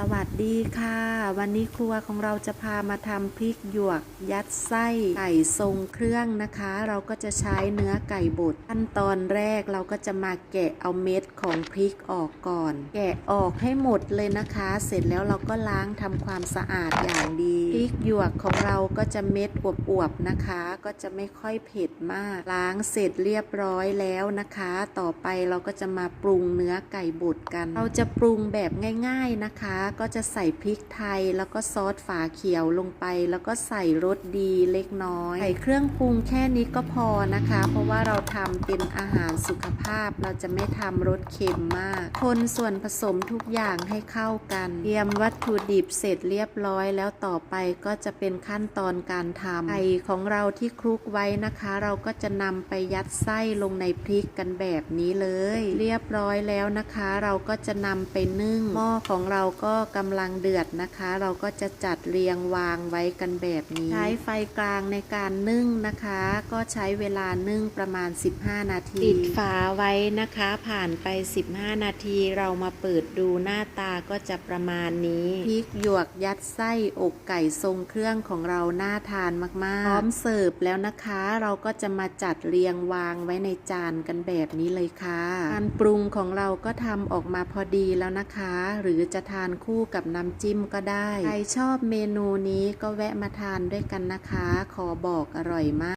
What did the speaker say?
สวัสดีค่ะ วันนี้ครัวของเราจะพามาทำพริกหยวก ยัดไส้ไก่ทรงเครื่องนะคะ เราก็จะใช้เนื้อไก่บดขั้นตอนแรกเราก็จะมาแกะเอาเม็ดของพริกออกก่อน แกะออกให้หมดเลยนะคะ เสร็จแล้วเราก็ล้างทำความสะอาดอย่างดีพริกกหยวกของเราก็จะเม็ดอวบๆนะคะ ก็จะไม่ค่อยเผ็ดมาก ล้างเสร็จเรียบร้อยแล้วนะคะ ต่อไปเราก็จะมาปรุงเนื้อไก่บดกัน เราจะปรุงแบบง่ายๆนะคะ ก็จะใส่พริกไทย แล้วก็ซอสฝาเขียวลงไป แล้วก็ใส่รสดีเล็กน้อยใส่เครื่องปรุงแค่นี้ก็พอนะคะ เพราะว่าเราทำเป็นอาหารสุขภาพ เราจะไม่ทำรสเค็มมาก คนส่วนผสมทุกอย่างให้เข้ากัน เตรียมวัตถุดิบเสร็จเรียบร้อยแล้วต่อไปก็จะเป็นขั้นตอนการทำไก่ของเราที่คลุกไว้นะคะ เราก็จะนำไปยัดไส้ลงในพริกกันแบบนี้เลย เรียบร้อยแล้วนะคะ เราก็จะนำไปนึ่ง หม้อของเราก็กำลังเดือดนะคะ เราก็จะจัดเรียงวางไว้กันแบบนี้ ใช้ไฟกลางในการนึ่งนะคะ ก็ใช้เวลานึ่งประมาณ 15 นาทีปิดฝาไว้นะคะ ผ่านไป 15 นาทีเรามาเปิดดูหน้าตาก็จะประมาณนี้พริกหยวกยัดไส้อกไก่สทรงเครื่องของเราน่าทานมากๆ พร้อมเสิร์ฟแล้วนะคะ เราก็จะมาจัดเรียงวางไว้ในจานกันแบบนี้เลยค่ะ การปรุงของเราก็ทำออกมาพอดีแล้วนะคะ หรือจะทานคู่กับน้ำจิ้มก็ได้ ใครชอบเมนูนี้ก็แวะมาทานด้วยกันนะคะ ขอบอกอร่อยมาก